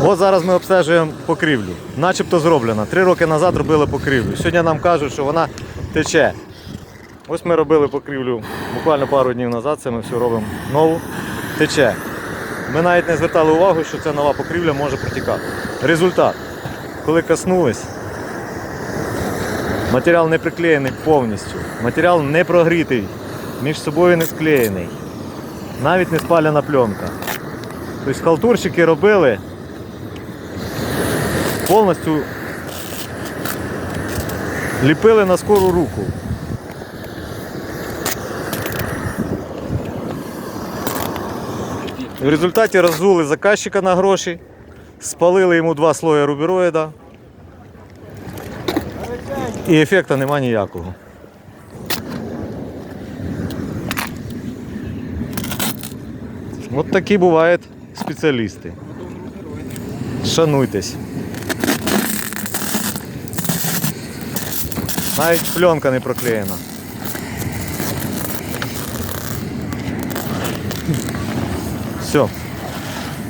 От зараз ми обстежуємо покрівлю. Начебто зроблена. Три роки назад робили покрівлю. Сьогодні нам кажуть, що вона тече. Ось ми робили покрівлю буквально пару днів назад, це ми все робимо нову. Тече. Ми навіть не звертали увагу, що ця нова покрівля може протікати. Результат. Коли коснулись, матеріал не приклеєний повністю. Матеріал не прогрітий, між собою не склеєний. Навіть не спаляна пленка. Тобто халтурщики робили повністю ліпили на скору руку. В результаті роззули заказчика на гроші, спалили йому два слої рубероїда. І ефекту нема ніякого. От такі бувають спеціалісти. Шануйтесь. Навіть пленка не проклеєна. Все.